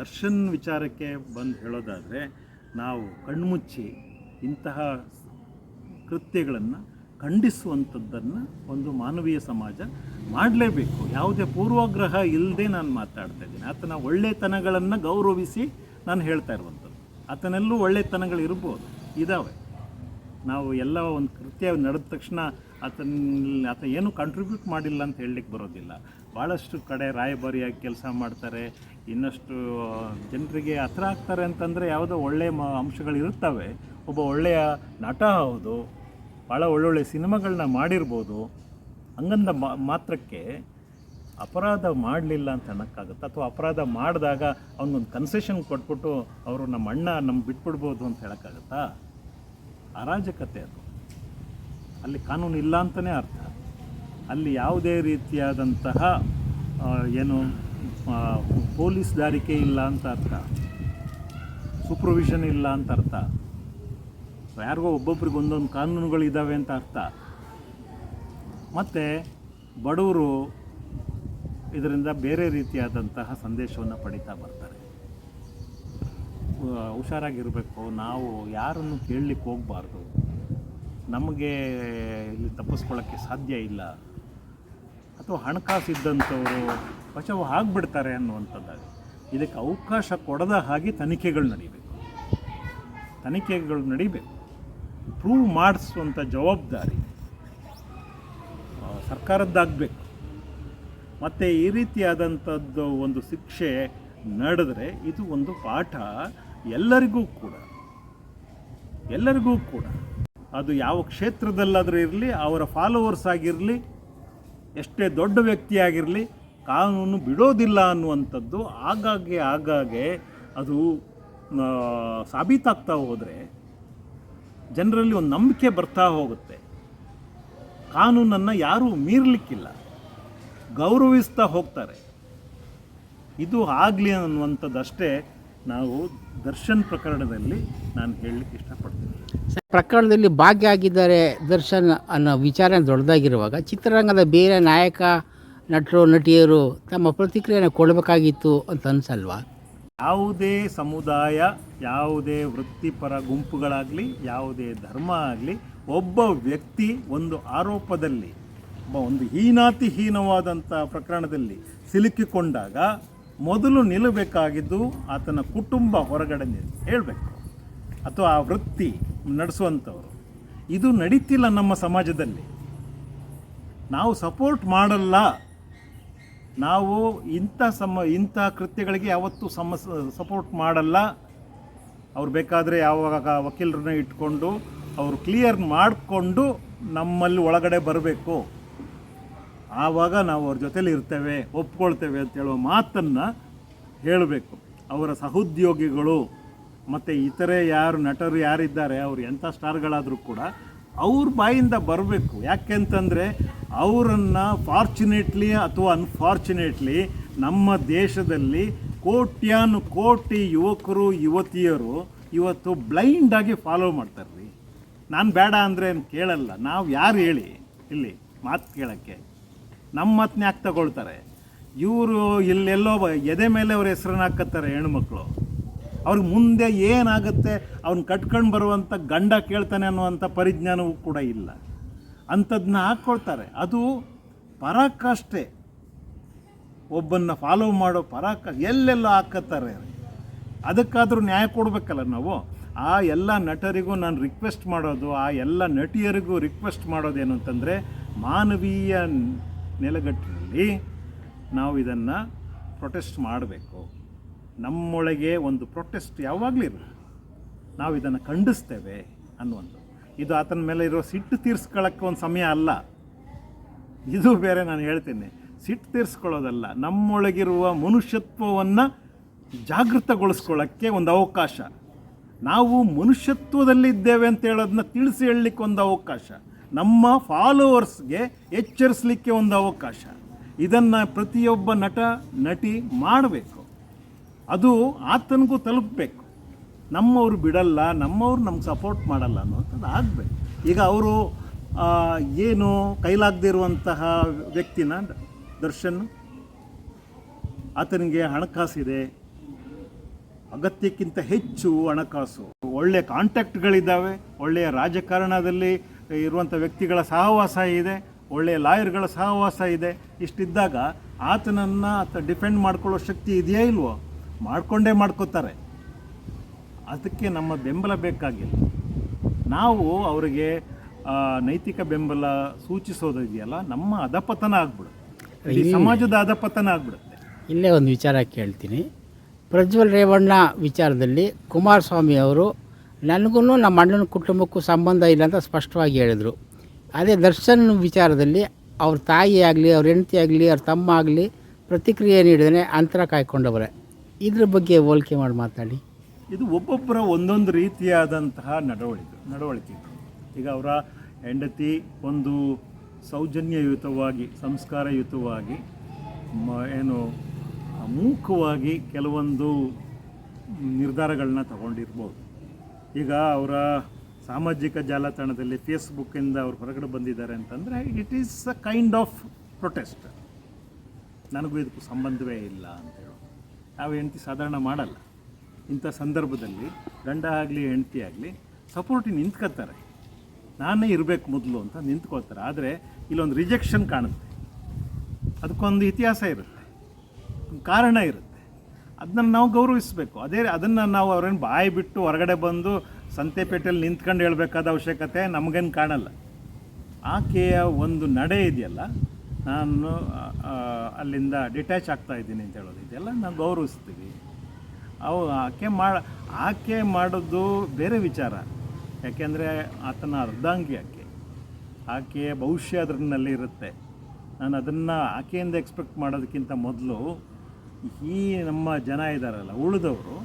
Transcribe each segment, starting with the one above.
ದರ್ಶನ್ ವಿಚಾರಕ್ಕೆ ಬಂದು ಹೇಳೋದಾದರೆ, ನಾವು ಕಣ್ಮುಚ್ಚಿ ಇಂತಹ ಕೃತ್ಯಗಳನ್ನು ಖಂಡಿಸುವಂಥದ್ದನ್ನು ಒಂದು ಮಾನವೀಯ ಸಮಾಜ ಮಾಡಲೇಬೇಕು. ಯಾವುದೇ ಪೂರ್ವಾಗ್ರಹ ಇಲ್ಲದೆ ನಾನು ಮಾತಾಡ್ತಾ ಇದ್ದೀನಿ. ಆತನ ಒಳ್ಳೆತನಗಳನ್ನು ಗೌರವಿಸಿ ನಾನು ಹೇಳ್ತಾ ಇರುವಂಥದ್ದು. ಆತನೆಲ್ಲೂ ಒಳ್ಳೆತನಗಳು ಇರ್ಬೋದು. ಇದ್ದಾವೆ ನಾವು ಎಲ್ಲ ಒಂದು ಕೃತ್ಯ ನಡೆದ ತಕ್ಷಣ ಆತನ, ಆತ ಏನು ಕಾಂಟ್ರಿಬ್ಯೂಟ್ ಮಾಡಿಲ್ಲ ಅಂತ ಹೇಳಲಿಕ್ಕೆ ಬರೋದಿಲ್ಲ. ಭಾಳಷ್ಟು ಕಡೆ ರಾಯಭಾರಿಯಾಗಿ ಕೆಲಸ ಮಾಡ್ತಾರೆ. ಇನ್ನಷ್ಟು ಜನರಿಗೆ ಹತ್ರ ಆಗ್ತಾರೆ ಅಂತಂದರೆ ಯಾವುದೋ ಒಳ್ಳೆಯ ಮ ಅಂಶಗಳಿರ್ತವೆ ಒಬ್ಬ ಒಳ್ಳೆಯ ನಟ ಹೌದು ಭಾಳ ಒಳ್ಳೊಳ್ಳೆ ಸಿನಿಮಾಗಳನ್ನ ಮಾಡಿರ್ಬೋದು. ಹಂಗಂದ ಮಾತ್ರಕ್ಕೆ ಅಪರಾಧ ಮಾಡಲಿಲ್ಲ ಅಂತ ಅನ್ನೋಕ್ಕಾಗುತ್ತೆ? ಅಥವಾ ಅಪರಾಧ ಮಾಡಿದಾಗ ಅವನಿಗೊಂದು ಕನ್ಸೆಷನ್ ಕೊಟ್ಬಿಟ್ಟು ಅವರು ನಮ್ಮ ಅಣ್ಣ ನಮ್ಮ ಬಿಟ್ಬಿಡ್ಬೋದು ಅಂತ ಹೇಳೋಕ್ಕಾಗತ್ತಾ? ಅರಾಜಕತೆ ಅದು. ಅಲ್ಲಿ ಕಾನೂನು ಇಲ್ಲ ಅಂತಲೇ ಅರ್ಥ. ಅಲ್ಲಿ ಯಾವುದೇ ರೀತಿಯಾದಂತಹ ಏನು ಪೊಲೀಸ್ ದಾರಿಕೆ ಇಲ್ಲ ಅಂತ ಅರ್ಥ. ಸೂಪರ್ವಿಷನ್ ಇಲ್ಲ ಅಂತ ಅರ್ಥ. ಯಾರಿಗೋ ಒಬ್ಬೊಬ್ರಿಗೆ ಒಂದೊಂದು ಕಾನೂನುಗಳು ಇದ್ದಾವೆ ಅಂತ ಅರ್ಥ. ಮತ್ತು ಬಡವರು ಇದರಿಂದ ಬೇರೆ ರೀತಿಯಾದಂತಹ ಸಂದೇಶವನ್ನು ಪಡಿತಾ ಬರ್ತಾರೆ. ಹುಷಾರಾಗಿರಬೇಕು. ನಾವು ಯಾರನ್ನು ಕೇಳಲಿಕ್ಕೆ ಹೋಗಬಾರ್ದು. ನಮಗೆ ಇಲ್ಲಿ ತಪ್ಪಿಸ್ಕೊಳ್ಳೋಕ್ಕೆ ಸಾಧ್ಯ ಇಲ್ಲ. ಅಥವಾ ಹಣಕಾಸು ಇದ್ದಂಥವರು ಪಚವ ಆಗಿಬಿಡ್ತಾರೆ ಅನ್ನುವಂಥದ್ದಾಗ. ಇದಕ್ಕೆ ಅವಕಾಶ ಕೊಡದ ಹಾಗೆ ತನಿಖೆಗಳು ನಡೀಬೇಕು. ತನಿಖೆಗಳು ನಡೀಬೇಕು. ಪ್ರೂವ್ ಮಾಡಿಸುವಂಥ ಜವಾಬ್ದಾರಿ ಸರ್ಕಾರದ್ದಾಗಬೇಕು. ಮತ್ತು ಈ ರೀತಿಯಾದಂಥದ್ದು ಒಂದು ಶಿಕ್ಷೆ ನಡೆದರೆ ಇದು ಒಂದು ಪಾಠ ಎಲ್ಲರಿಗೂ ಕೂಡ ಎಲ್ಲರಿಗೂ ಕೂಡ. ಅದು ಯಾವ ಕ್ಷೇತ್ರದಲ್ಲಾದರೂ ಇರಲಿ, ಅವರ ಫಾಲೋವರ್ಸ್ ಆಗಿರಲಿ ಎಷ್ಟೇ ದೊಡ್ಡ ವ್ಯಕ್ತಿಯಾಗಿರಲಿ ಕಾನೂನು ಬಿಡೋದಿಲ್ಲ ಅನ್ನುವಂಥದ್ದು ಆಗಾಗ್ಗೆ ಆಗಾಗ್ಗೆ ಅದು ಸಾಬೀತಾಗ್ತಾ ಹೋದರೆ ಜನರಲ್ಲಿ ಒಂದು ನಂಬಿಕೆ ಬರ್ತಾ ಹೋಗುತ್ತೆ. ಕಾನೂನನ್ನು ಯಾರೂ ಮೀರಲಿಕ್ಕಿಲ್ಲ. ಗೌರವಿಸ್ತಾ ಹೋಗ್ತಾರೆ. ಇದು ಆಗಲಿ ಅನ್ನುವಂಥದ್ದಷ್ಟೇ ನಾವು ದರ್ಶನ್ ಪ್ರಕರಣದಲ್ಲಿ ನಾನು ಹೇಳಲಿಕ್ಕೆ ಇಷ್ಟಪಡ್ತೀನಿ. ಪ್ರಕರಣದಲ್ಲಿ ಭಾಗಿಯಾಗಿದ್ದಾರೆ ದರ್ಶನ್ ಅನ್ನೋ ವಿಚಾರ ದೊಡ್ಡದಾಗಿರುವಾಗ ಚಿತ್ರರಂಗದ ಬೇರೆ ನಾಯಕ ನಟರು ನಟಿಯರು ತಮ್ಮ ಪ್ರತಿಕ್ರಿಯೆಯನ್ನು ಕೊಡಬೇಕಾಗಿತ್ತು ಅಂತ ಅನ್ಸಲ್ವಾ? ಯಾವುದೇ ಸಮುದಾಯ ಯಾವುದೇ ವೃತ್ತಿಪರ ಗುಂಪುಗಳಾಗಲಿ ಯಾವುದೇ ಧರ್ಮ ಆಗಲಿ ಒಬ್ಬ ವ್ಯಕ್ತಿ ಒಂದು ಆರೋಪದಲ್ಲಿ ಒಬ್ಬ ಒಂದು ಹೀನಾತಿಹೀನವಾದಂಥ ಪ್ರಕರಣದಲ್ಲಿ ಸಿಲುಕಿಕೊಂಡಾಗ ಮೊದಲು ನಿಲ್ಲಬೇಕಾಗಿದ್ದು ಆತನ ಕುಟುಂಬ ಹೊರಗಡೆ ಹೇಳಬೇಕು. ಅಥವಾ ಆ ವೃತ್ತಿ ನಡೆಸುವಂಥವ್ರು. ಇದು ನಡೀತಿಲ್ಲ ನಮ್ಮ ಸಮಾಜದಲ್ಲಿ. ನಾವು ಸಪೋರ್ಟ್ ಮಾಡಲ್ಲ. ನಾವು ಇಂಥ ಸಮ, ಇಂಥ ಕೃತ್ಯಗಳಿಗೆ ಯಾವತ್ತೂ ಸಮ, ಸಪೋರ್ಟ್ ಮಾಡಲ್ಲ. ಅವ್ರು ಬೇಕಾದರೆ ಯಾವಾಗ ವಕೀಲರನ್ನ ಇಟ್ಕೊಂಡು, ಅವರು ಕ್ಲಿಯರ್ ಮಾಡಿಕೊಂಡು ನಮ್ಮಲ್ಲಿ ಒಳಗಡೆ ಬರಬೇಕು. ಆವಾಗ ನಾವು ಅವ್ರ ಜೊತೇಲಿ ಇರ್ತೇವೆ, ಒಪ್ಕೊಳ್ತೇವೆ ಅಂತ ಹೇಳೋ ಮಾತನ್ನು ಹೇಳಬೇಕು. ಅವರ ಸಹೋದ್ಯೋಗಿಗಳು ಮತ್ತು ಇತರೆ ಯಾರು ನಟರು ಯಾರಿದ್ದಾರೆ, ಅವರು ಎಂಥ ಸ್ಟಾರ್ಗಳಾದರೂ ಕೂಡ ಅವ್ರ ಬಾಯಿಂದ ಬರಬೇಕು. ಯಾಕೆಂತಂದರೆ ಅವರನ್ನು ಫಾರ್ಚುನೇಟ್ಲಿ ಅಥವಾ ಅನ್ಫಾರ್ಚುನೇಟ್ಲಿ ನಮ್ಮ ದೇಶದಲ್ಲಿ ಕೋಟ್ಯಾನು ಕೋಟಿ ಯುವಕರು, ಯುವತಿಯರು ಇವತ್ತು ಬ್ಲೈಂಡಾಗಿ ಫಾಲೋ ಮಾಡ್ತಾರೆ ರೀ ನಾನು ಬೇಡ ಅಂದರೆ ಕೇಳಲ್ಲ. ನಾವು ಯಾರು ಹೇಳಿ? ಇಲ್ಲಿ ಮಾತು ಕೇಳೋಕ್ಕೆ. ನಮ್ಮ ಮಾತನ್ನ ಯಾಕೆ ತಗೊಳ್ತಾರೆ. ಇವರು ಇಲ್ಲೆಲ್ಲೋ ಎದೆ ಮೇಲೆ ಅವ್ರ ಹೆಸ್ರನ್ನ ಹಾಕತ್ತಾರೆ ಹೆಣ್ಮಕ್ಳು ಅವ್ರಿಗೆ ಮುಂದೆ ಏನಾಗುತ್ತೆ, ಅವ್ನು ಕಟ್ಕೊಂಡು ಬರುವಂಥ ಗಂಡ ಕೇಳ್ತಾನೆ ಅನ್ನುವಂಥ ಪರಿಜ್ಞಾನವೂ ಕೂಡ ಇಲ್ಲ. ಅಂಥದ್ದನ್ನ ಹಾಕ್ಕೊಳ್ತಾರೆ ಅದು ಪರಾಕಷ್ಟೇ ಒಬ್ಬನ್ನ ಫಾಲೋ ಮಾಡೋ ಪರಾಕ ಎಲ್ಲೆಲ್ಲೋ ಹಾಕತ್ತಾರೆ. ಅದಕ್ಕಾದರೂ ನ್ಯಾಯ ಕೊಡಬೇಕಲ್ಲ ನಾವು? ಆ ಎಲ್ಲ ನಟರಿಗೂ ನಾನು ರಿಕ್ವೆಸ್ಟ್ ಮಾಡೋದು, ಆ ಎಲ್ಲ ನಟಿಯರಿಗೂ ರಿಕ್ವೆಸ್ಟ್ ಮಾಡೋದೇನು ಅಂತಂದರೆ ಮಾನವೀಯ ನೆಲೆಗಟ್ಟಿನಲ್ಲಿ ನಾವು ಇದನ್ನು ಪ್ರೊಟೆಸ್ಟ್ ಮಾಡಬೇಕು. ನಮ್ಮೊಳಗೆ ಒಂದು ಪ್ರೊಟೆಸ್ಟ್ ಯಾವಾಗಲೂ ಇರಲಿ. ನಾವು ಇದನ್ನು ಖಂಡಿಸ್ತೇವೆ ಅನ್ನುವಂಥದ್ದು. ಇದು ಆತನ ಮೇಲೆ ಇರೋ ಸಿಟ್ಟು ತೀರ್ಸ್ಕೊಳ್ಳೋಕ್ಕೆ ಒಂದು ಸಮಯ ಅಲ್ಲ. ಇದು ಬೇರೆ ನಾನು ಹೇಳ್ತೀನಿ. ಸಿಟ್ಟು ತೀರಿಸ್ಕೊಳ್ಳೋದಲ್ಲ. ನಮ್ಮೊಳಗಿರುವ ಮನುಷ್ಯತ್ವವನ್ನು ಜಾಗೃತಗೊಳಿಸ್ಕೊಳ್ಳೋಕ್ಕೆ ಒಂದು ಅವಕಾಶ. ನಾವು ಮನುಷ್ಯತ್ವದಲ್ಲಿದ್ದೇವೆ ಅಂತ ಹೇಳೋದನ್ನ ತಿಳಿಸಿ ಹೇಳಲಿಕ್ಕೆ ಒಂದು ಅವಕಾಶ. ನಮ್ಮ ಫಾಲೋವರ್ಸ್ಗೆ ಎಚ್ಚರಿಸಲಿಕ್ಕೆ ಒಂದು ಅವಕಾಶ. ಇದನ್ನು ಪ್ರತಿಯೊಬ್ಬ ನಟ, ನಟಿ ಮಾಡಬೇಕು. ಅದು ಆತನಿಗೂ ತಲುಪಬೇಕು. ನಮ್ಮವ್ರು ಬಿಡಲ್ಲ, ನಮ್ಮವ್ರು ನಮ್ಗೆ ಸಪೋರ್ಟ್ ಮಾಡಲ್ಲ ಅನ್ನೋಂಥದ್ದು ಆಗಬೇಕು. ಈಗ ಅವರು ಏನು ಕೈಲಾಗದೇ ಇರುವಂತಹ ವ್ಯಕ್ತಿನ ದರ್ಶನ್, ಆತನಿಗೆ ಹಣಕಾಸಿದೆ. ಅಗತ್ಯಕ್ಕಿಂತ ಹೆಚ್ಚು ಹಣಕಾಸು. ಒಳ್ಳೆಯ ಕಾಂಟ್ಯಾಕ್ಟ್ಗಳಿದ್ದಾವೆ ಒಳ್ಳೆಯ ರಾಜಕಾರಣದಲ್ಲಿ ಇರುವಂಥ ವ್ಯಕ್ತಿಗಳ ಸಹವಾಸ ಇದೆ ಒಳ್ಳೆಯ ಲಾಯರ್ಗಳ ಸಹವಾಸ ಇದೆ. ಇಷ್ಟಿದ್ದಾಗ ಆತನನ್ನು ಆತ ಡಿಫೆಂಡ್ ಮಾಡ್ಕೊಳ್ಳೋ ಶಕ್ತಿ ಇದೆಯೇ ಇಲ್ವೋ? ಮಾಡ್ಕೊಂಡೇ ಮಾಡ್ಕೋತಾರೆ. ಅದಕ್ಕೆ ನಮ್ಮ ಬೆಂಬಲ ಬೇಕಾಗಿಲ್ಲ. ನಾವು ಅವರಿಗೆ ನೈತಿಕ ಬೆಂಬಲ ಸೂಚಿಸೋದಿದೆಯಲ್ಲ ನಮ್ಮ ಅಧಪತನ ಆಗ್ಬಿಡುತ್ತೆ. ಈ ಸಮಾಜದ ಅಧಪತನ ಆಗ್ಬಿಡುತ್ತೆ. ಇಲ್ಲೇ ಒಂದು ವಿಚಾರ ಕೇಳ್ತೀನಿ. ಪ್ರಜ್ವಲ್ ರೇವಣ್ಣ ವಿಚಾರದಲ್ಲಿ ಕುಮಾರಸ್ವಾಮಿ ಅವರು ನನಗೂ ನಮ್ಮ ಅಣ್ಣನ ಕುಟುಂಬಕ್ಕೂ ಸಂಬಂಧ ಇಲ್ಲ ಅಂತ ಸ್ಪಷ್ಟವಾಗಿ ಹೇಳಿದರು. ಅದೇ ದರ್ಶನ್ ವಿಚಾರದಲ್ಲಿ ಅವ್ರ ತಾಯಿ ಆಗಲಿ, ಅವ್ರ ಹೆಂಡತಿ ಆಗಲಿ, ಅವ್ರ ತಮ್ಮ ಆಗಲಿ ಪ್ರತಿಕ್ರಿಯೆ ನೀಡಿದರೆ ಅಂತರ ಕಾಯ್ಕೊಂಡವರೆ. ಇದ್ರ ಬಗ್ಗೆ ಹೋಲಿಕೆ ಮಾಡಿ ಮಾತಾಡಿ. ಇದು ಒಬ್ಬೊಬ್ಬರ ಒಂದೊಂದು ರೀತಿಯಾದಂತಹ ನಡವಳಿಕೆ ನಡವಳಿಕೆ. ಈಗ ಅವರ ಹೆಂಡತಿ ಒಂದು ಸೌಜನ್ಯಯುತವಾಗಿ, ಸಂಸ್ಕಾರಯುತವಾಗಿ ಏನು, ಅಮೂಕವಾಗಿ ಕೆಲವೊಂದು ನಿರ್ಧಾರಗಳನ್ನ ತಗೊಂಡಿರ್ಬೋದು. ಈಗ ಅವರ ಸಾಮಾಜಿಕ ಜಾಲತಾಣದಲ್ಲಿ ಫೇಸ್ಬುಕ್ಕಿಂದ ಅವ್ರು ಹೊರಗಡೆ ಬಂದಿದ್ದಾರೆ ಅಂತಂದರೆ it is a kind of protest ನನಗೂ ಇದಕ್ಕೂ ಸಂಬಂಧವೇ ಇಲ್ಲ ಅಂತೇಳಿ ನಾವು ಹೆಂಡತಿ ಸಾಧಾರಣ ಮಾಡಲ್ಲ. ಇಂಥ ಸಂದರ್ಭದಲ್ಲಿ ಗಂಡ ಆಗಲಿ, ಹೆಂಡತಿ ಆಗಲಿ ಸಪೋರ್ಟಿಗೆ ನಿಂತ್ಕೋತಾರೆ ನಾನೇ ಇರಬೇಕು ಮೊದಲು ಅಂತ ನಿಂತ್ಕೋತಾರೆ ಆದರೆ ಇಲ್ಲೊಂದು ರಿಜೆಕ್ಷನ್ ಕಾಣುತ್ತೆ. ಅದಕ್ಕೊಂದು ಇತಿಹಾಸ ಇರುತ್ತೆ. ಕಾರಣ ಇರುತ್ತೆ. ಅದನ್ನ ನಾವು ಗೌರವಿಸಬೇಕು. ಅದೇ ಅದನ್ನು ನಾವು ಅವ್ರೇನು ಬಾಯಿ ಬಿಟ್ಟು ಹೊರಗಡೆ ಬಂದು ಸಂತೆಪೇಟೆಯಲ್ಲಿ ನಿಂತ್ಕೊಂಡು ಹೇಳಬೇಕಾದ ಅವಶ್ಯಕತೆ ನಮಗೇನು ಕಾಣಲ್ಲ. ಆಕೆಯ ಒಂದು ನಡೆ ಇದೆಯಲ್ಲ, ನಾನು ಅಲ್ಲಿಂದ ಡಿಟ್ಯಾಚ್ ಆಗ್ತಾ ಇದ್ದೀನಿ ಅಂತ ಹೇಳೋದು. ಇದೆಲ್ಲ ನಾವು ಗೌರವಿಸ್ತೀವಿ. ಅವು ಆಕೆ ಮಾಡ, ಆಕೆ ಮಾಡೋದು ಬೇರೆ ವಿಚಾರ. ಯಾಕೆಂದರೆ ಆತನ ಅರ್ಧಾಂಗಿ ಆಕೆ. ಆಕೆಯ ಭವಿಷ್ಯ ಅದರಲ್ಲಿ ಇರುತ್ತೆ. ನಾನು ಅದನ್ನು ಆಕೆಯಿಂದ ಎಕ್ಸ್ಪೆಕ್ಟ್ ಮಾಡೋದಕ್ಕಿಂತ ಮೊದಲು ಈ ನಮ್ಮ ಜನ ಇದ್ದಾರಲ್ಲ ಉಳಿದವರು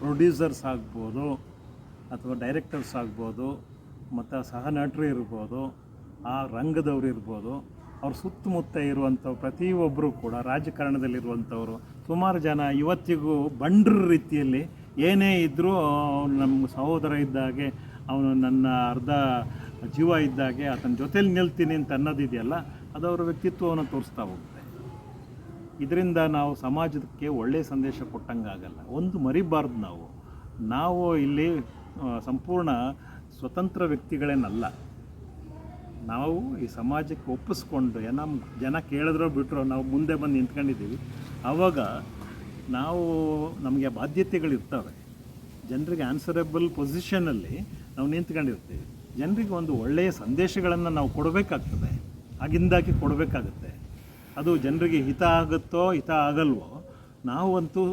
ಪ್ರೊಡ್ಯೂಸರ್ಸ್ ಆಗ್ಬೋದು ಅಥವಾ ಡೈರೆಕ್ಟರ್ಸ್ ಆಗ್ಬೋದು, ಮತ್ತು ಸಹ ನಟರು ಇರ್ಬೋದು, ಆ ರಂಗದವ್ರು ಇರ್ಬೋದು, ಅವ್ರ ಸುತ್ತಮುತ್ತ ಇರುವಂಥ ಪ್ರತಿಯೊಬ್ಬರು ಕೂಡ ರಾಜಕಾರಣದಲ್ಲಿರುವಂಥವ್ರು ಸುಮಾರು ಜನ ಇವತ್ತಿಗೂ ಬಂಡ್ರ ರೀತಿಯಲ್ಲಿ ಏನೇ ಇದ್ದರೂ ನಮ್ಮ ಸಹೋದರ ಇದ್ದಾಗೆ, ಅವನು ನನ್ನ ಅರ್ಧ ಜೀವ ಇದ್ದಾಗೆ, ಆತನ ಜೊತೇಲಿ ನಿಲ್ತೀನಿ ಅಂತ ಅನ್ನೋದಿದೆಯಲ್ಲ, ಅದು ಅವರ ವ್ಯಕ್ತಿತ್ವವನ್ನು ತೋರಿಸ್ತಾ ಹೋಗುತ್ತೆ ಇದರಿಂದ ನಾವು ಸಮಾಜಕ್ಕೆ ಒಳ್ಳೆಯ ಸಂದೇಶ ಕೊಟ್ಟಂಗಾಗಲ್ಲ. ಒಂದು ಮರಿಬಾರ್ದು ನಾವು. ನಾವು ಇಲ್ಲಿ ಸಂಪೂರ್ಣ ಸ್ವತಂತ್ರ ವ್ಯಕ್ತಿಗಳೇನಲ್ಲ. ನಾವು ಈ ಸಮಾಜಕ್ಕೆ ಒಪ್ಪಿಸ್ಕೊಂಡು ನಮ್ಮ ಜನ ಕೇಳಿದ್ರೋ ಬಿಟ್ಟರೋ ನಾವು ಮುಂದೆ ಬಂದು ನಿಂತ್ಕೊಂಡಿದ್ದೀವಿ. ಆವಾಗ ನಾವು ನಮಗೆ ಬಾಧ್ಯತೆಗಳಿರ್ತವೆ. ಜನರಿಗೆ ಆನ್ಸರೇಬಲ್ ಪೊಸಿಷನಲ್ಲಿ ನಾವು ನಿಂತ್ಕೊಂಡಿರ್ತೀವಿ. ಜನರಿಗೆ ಒಂದು ಒಳ್ಳೆಯ ಸಂದೇಶಗಳನ್ನು ನಾವು ಕೊಡಬೇಕಾಗ್ತದೆ. ಆಗಿಂದಾಗಿ ಕೊಡಬೇಕಾಗುತ್ತೆ. ಅದು ಜನರಿಗೆ ಹಿತ ಆಗುತ್ತೋ ಹಿತ ಆಗಲ್ವೋ, ನಾವಂತೂ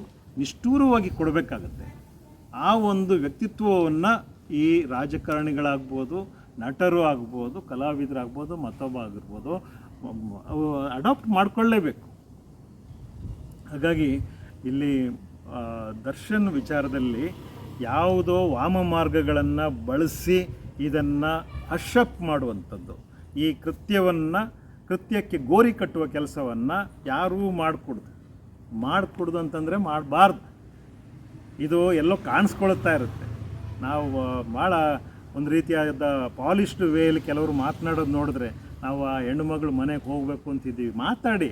ನಿಷ್ಠೂರವಾಗಿ ಕೊಡಬೇಕಾಗತ್ತೆ. ಆ ಒಂದು ವ್ಯಕ್ತಿತ್ವವನ್ನು ಈ ರಾಜಕಾರಣಿಗಳಾಗ್ಬೋದು, ನಟರು ಆಗ್ಬೋದು, ಕಲಾವಿದರಾಗ್ಬೋದು, ಮತ್ತೊಬ್ಬ ಆಗಿರ್ಬೋದು ಅಡಾಪ್ಟ್ ಮಾಡಿಕೊಳ್ಳೇಬೇಕು. ಹಾಗಾಗಿ ಇಲ್ಲಿ ದರ್ಶನ್ ವಿಚಾರದಲ್ಲಿ ಯಾವುದೋ ವಾಮ ಮಾರ್ಗಗಳನ್ನು ಬಳಸಿ ಇದನ್ನು ಅಶಪ್ ಮಾಡುವಂಥದ್ದು. ಈ ಕೃತ್ಯವನ್ನು ಕೃತ್ಯಕ್ಕೆ ಗೋರಿ ಕಟ್ಟುವ ಕೆಲಸವನ್ನು ಯಾರೂ ಮಾಡಿಕೊಡ್ದು. ಮಾಡಿಕೊಡ್ದು ಅಂತಂದರೆ ಮಾಡಬಾರ್ದು. ಇದು ಎಲ್ಲೋ ಕಾಣಿಸ್ಕೊಳ್ತಾ ಇರುತ್ತೆ. ನಾವು ಭಾಳ ಒಂದು ರೀತಿಯಾದ ಪಾಲಿಶ್ಡ್ ವೇಯಲ್ಲಿ ಕೆಲವರು ಮಾತನಾಡೋದು ನೋಡಿದ್ರೆ ನಾವು ಆ ಹೆಣ್ಣು ಮಗಳು ಮನೆಗೆ ಹೋಗಬೇಕು ಅಂತಿದ್ದೀವಿ. ಮಾತಾಡಿ.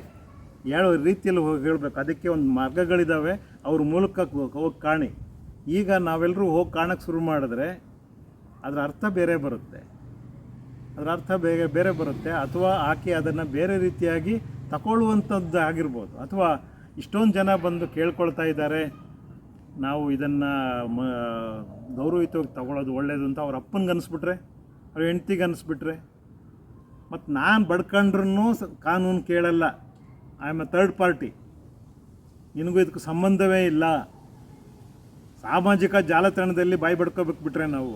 ಹೇಳೋ ರೀತಿಯಲ್ಲಿ ಹೋಗಿ ಹೇಳಬೇಕು. ಅದಕ್ಕೆ ಒಂದು ಮಾರ್ಗಗಳಿದ್ದಾವೆ ಅವ್ರ ಮೂಲಕ ಹೋಗಿ ಕಾಣಿ. ಈಗ ನಾವೆಲ್ಲರೂ ಹೋಗಿ ಕಾಣಕ್ಕೆ ಶುರು ಮಾಡಿದ್ರೆ ಅದರ ಅರ್ಥ ಬೇರೆ ಬರುತ್ತೆ. ಅದರ ಅರ್ಥ ಬೇಗ, ಬೇರೆ ಬರುತ್ತೆ. ಅಥವಾ ಆಕೆ ಅದನ್ನು ಬೇರೆ ರೀತಿಯಾಗಿ ತಗೊಳ್ಳುವಂಥದ್ದು ಆಗಿರ್ಬೋದು. ಅಥವಾ ಇಷ್ಟೊಂದು ಜನ ಬಂದು ಕೇಳ್ಕೊಳ್ತಾ ಇದ್ದಾರೆ, ನಾವು ಇದನ್ನು ಮ ಗೌರವಿತವಾಗಿ ತಗೊಳ್ಳೋದು ಒಳ್ಳೆಯದು ಅಂತ ಅವ್ರ ಅಪ್ಪನಿಗೆ ಅನಿಸ್ಬಿಟ್ರೆ, ಅವ್ರ ಹೆಂಡ್ತಿಗೆ ಅನಿಸ್ಬಿಟ್ರೆ. ಮತ್ತು ನಾನು ಬಡ್ಕೊಂಡ್ರೂ ಕಾನೂನು ಕೇಳಲ್ಲ. I am a third party ನಿನಗೂ ಇದಕ್ಕೆ ಸಂಬಂಧವೇ ಇಲ್ಲ. ಸಾಮಾಜಿಕ ಜಾಲತಾಣದಲ್ಲಿ ಬಾಯಿ ಬಡ್ಕೋಬೇಕು ಬಿಟ್ರೆ ನಾವು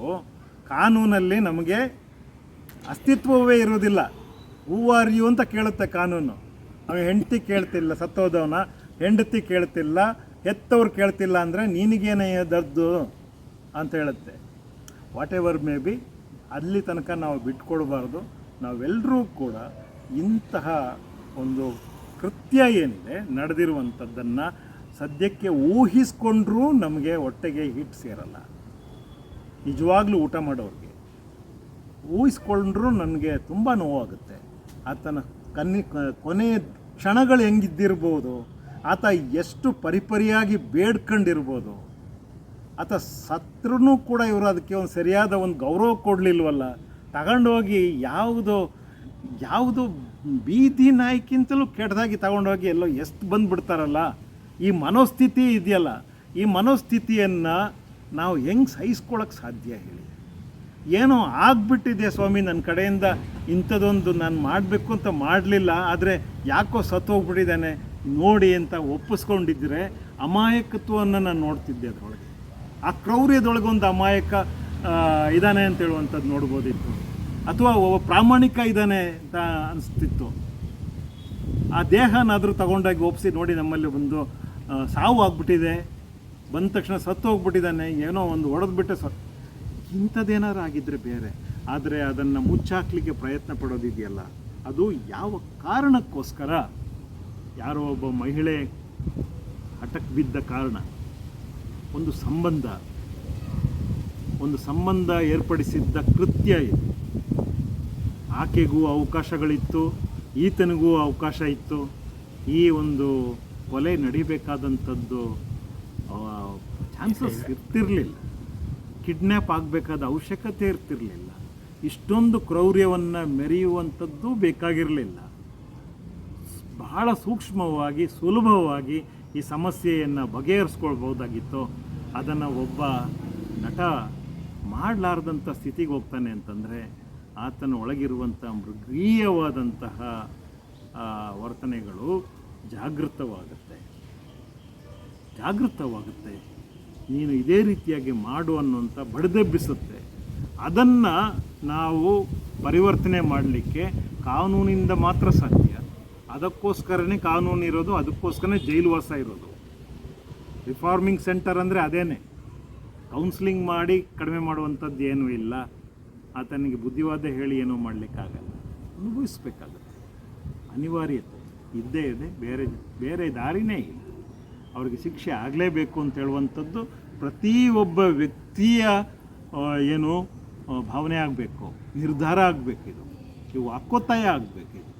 ಕಾನೂನಲ್ಲಿ ನಮಗೆ ಅಸ್ತಿತ್ವವೇ ಇರೋದಿಲ್ಲ ಹೂ ಆರ್ ಯು ಅಂತ ಕೇಳುತ್ತೆ ಕಾನೂನು. ಅವ ಹೆಂಡತಿ ಕೇಳ್ತಿಲ್ಲ, ಸತ್ತೋದವನ. ಹೆಂಡತಿ ಕೇಳ್ತಿಲ್ಲ, ಹೆತ್ತವ್ರು ಕೇಳ್ತಿಲ್ಲ ಅಂದರೆ ನಿನಗೇನೇ ದರ್ದು ಅಂತ ಹೇಳುತ್ತೆ. ವಾಟ್ ಎವರ್ ಮೇ ಬಿ ಅಲ್ಲಿ ತನಕ ನಾವು ಬಿಟ್ಕೊಡ್ಬಾರ್ದು. ನಾವೆಲ್ಲರೂ ಕೂಡ ಇಂತಹ ಒಂದು ಕೃತ್ಯ ಏನಿದೆ, ನಡೆದಿರುವಂಥದ್ದನ್ನು ಸದ್ಯಕ್ಕೆ ಊಹಿಸ್ಕೊಂಡ್ರೂ ನಮಗೆ ಹೊಟ್ಟೆಗೆ ಹಿಟ್ ಸೇರಲ್ಲ. ನಿಜವಾಗ್ಲೂ ಊಟ ಮಾಡೋರಿಗೆ ಊಹಿಸ್ಕೊಂಡ್ರೂ ನನಗೆ ತುಂಬ ನೋವಾಗುತ್ತೆ. ಆತನ ಕನ್ನಿ, ಕೊನೆಯ ಕ್ಷಣಗಳು ಹೆಂಗಿದ್ದಿರ್ಬೋದು, ಆತ ಎಷ್ಟು ಪರಿಪರಿಯಾಗಿ ಬೇಡ್ಕೊಂಡಿರ್ಬೋದು, ಆತ ಸತ್ರೂ ಕೂಡ ಇವರು ಅದಕ್ಕೆ ಒಂದು ಸರಿಯಾದ ಒಂದು ಗೌರವ ಕೊಡಲಿಲ್ವಲ್ಲ. ತಗೊಂಡೋಗಿ ಯಾವುದು ಯಾವುದು ಬೀದಿ ನಾಯಿಕ್ಕಿಂತಲೂ ಕೆಟ್ಟದಾಗಿ ತಗೊಂಡೋಗಿ ಎಲ್ಲೋ ಎಷ್ಟು ಬಂದುಬಿಡ್ತಾರಲ್ಲ. ಈ ಮನೋಸ್ಥಿತಿ ಇದೆಯಲ್ಲ, ಈ ಮನೋಸ್ಥಿತಿಯನ್ನು ನಾವು ಹೆಂಗೆ ಸಹಿಸ್ಕೊಳಕ್ಕೆ ಸಾಧ್ಯ ಹೇಳಿ. ಏನೋ ಆಗ್ಬಿಟ್ಟಿದೆ ಸ್ವಾಮಿ ನನ್ನ ಕಡೆಯಿಂದ ಇಂಥದ್ದೊಂದು ನಾನು ಮಾಡಬೇಕು ಅಂತ ಮಾಡಲಿಲ್ಲ, ಆದರೆ ಯಾಕೋ ಸತ್ತೋಗ್ಬಿಟ್ಟಿದ್ದಾನೆ, ನೋಡಿ ಅಂತ ಒಪ್ಪಿಸ್ಕೊಂಡಿದ್ದರೆ ಅಮಾಯಕತ್ವವನ್ನು ನಾನು ನೋಡ್ತಿದ್ದೆ ಅದರೊಳಗೆ. ಆ ಕ್ರೌರ್ಯದೊಳಗೆ ಒಂದು ಅಮಾಯಕ ಇದ್ದಾನೆ ಅಂತ ಹೇಳುವಂಥದ್ದು ನೋಡ್ಬೋದಿತ್ತು. ಅಥವಾ ಒಬ್ಬ ಪ್ರಾಮಾಣಿಕ ಇದ್ದಾನೆ ಅಂತ ಅನಿಸ್ತಿತ್ತು. ಆ ದೇಹನಾದರೂ ತಗೊಂಡಾಗಿ ಒಪ್ಪಿಸಿ ನೋಡಿ ನಮ್ಮಲ್ಲಿ ಒಂದು ಸಾವು ಆಗ್ಬಿಟ್ಟಿದೆ, ಬಂದ ತಕ್ಷಣ ಸತ್ತು ಹೋಗ್ಬಿಟ್ಟಿದ್ದಾನೆ ಏನೋ ಒಂದು ಹೊಡೆದ್ಬಿಟ್ಟೆ ಸ ಇಂಥದ್ದೇನಾದ್ರು ಆಗಿದ್ದರೆ ಬೇರೆ ಆದರೆ ಅದನ್ನು ಮುಚ್ಚಾಕ್ಲಿಕ್ಕೆ ಪ್ರಯತ್ನ ಪಡೋದಿದೆಯಲ್ಲ ಅದು ಯಾವ ಕಾರಣಕ್ಕೋಸ್ಕರ ಯಾರೋ ಒಬ್ಬ ಮಹಿಳೆ ಹಠಕ್ಕೆ ಬಿದ್ದ ಕಾರಣ ಒಂದು ಸಂಬಂಧ ಒಂದು ಸಂಬಂಧ ಏರ್ಪಡಿಸಿದ್ದ ಕೃತ್ಯ ಇದು. ಆಕೆಗೂ ಅವಕಾಶಗಳಿತ್ತು ಈತನಿಗೂ ಅವಕಾಶ ಇತ್ತು. ಈ ಒಂದು ಕೊಲೆ ನಡಿಬೇಕಾದಂಥದ್ದು ಚಾನ್ಸಸ್ ಇರ್ತಿರಲಿಲ್ಲ. ಕಿಡ್ನ್ಯಾಪ್ ಆಗಬೇಕಾದ ಅವಶ್ಯಕತೆ ಇರ್ತಿರಲಿಲ್ಲ. ಇಷ್ಟೊಂದು ಕ್ರೌರ್ಯವನ್ನು ಮೆರೆಯುವಂಥದ್ದು ಬೇಕಾಗಿರಲಿಲ್ಲ. ಬಹಳ ಸೂಕ್ಷ್ಮವಾಗಿ, ಸುಲಭವಾಗಿ ಈ ಸಮಸ್ಯೆಯನ್ನು ಬಗೆಹರಿಸ್ಕೊಳ್ಬೋದಾಗಿತ್ತು ಅದನ್ನು ಒಬ್ಬ ನಟ ಮಾಡಲಾರ್ದಂಥ ಸ್ಥಿತಿಗೆ ಹೋಗ್ತಾನೆ ಅಂತಂದರೆ, ಆತನ ಒಳಗಿರುವಂಥ ಮೃಗೀಯವಾದಂತಹ ವರ್ತನೆಗಳು ಜಾಗೃತವಾಗುತ್ತೆ. ಜಾಗೃತವಾಗುತ್ತೆ. ನೀನು ಇದೇ ರೀತಿಯಾಗಿ ಮಾಡು ಅನ್ನುವಂಥ ಬಡಿದೆಬ್ಬಿಸುತ್ತೆ. ಅದನ್ನು ನಾವು ಪರಿವರ್ತನೆ ಮಾಡಲಿಕ್ಕೆ ಕಾನೂನಿಂದ ಮಾತ್ರ ಸಾಧ್ಯ. ಅದಕ್ಕೋಸ್ಕರನೇ ಕಾನೂನು ಇರೋದು, ಅದಕ್ಕೋಸ್ಕರನೇ ಜೈಲುವಾಸ ಇರೋದು. ರಿಫಾರ್ಮಿಂಗ್ ಸೆಂಟರ್ ಅಂದರೆ ಅದೇನೆ. ಕೌನ್ಸಿಲಿಂಗ್ ಮಾಡಿ ಕಡಿಮೆ ಮಾಡುವಂಥದ್ದು ಏನೂ ಇಲ್ಲ. ಆತನಿಗೆ ಬುದ್ಧಿವಾದ ಹೇಳಿ ಏನೂ ಮಾಡಲಿಕ್ಕಾಗಲ್ಲ. ಅನುಭವಿಸ್ಬೇಕಾಗತ್ತೆ. ಅನಿವಾರ್ಯತೆ. ಇದ್ದೇ ಇದೆ. ಬೇರೆ ಬೇರೆ ದಾರಿನೇ ಇಲ್ಲ. ಅವ್ರಿಗೆ ಶಿಕ್ಷೆ ಆಗಲೇಬೇಕು ಅಂತ ಹೇಳುವಂಥದ್ದು ಪ್ರತಿಯೊಬ್ಬ ವ್ಯಕ್ತಿಯ ಏನು ಭಾವನೆ ಆಗಬೇಕು. ನಿರ್ಧಾರ ಆಗಬೇಕಿದು ಇವು ಅಕ್ಕೊತ್ತಾಯ ಆಗಬೇಕಿದು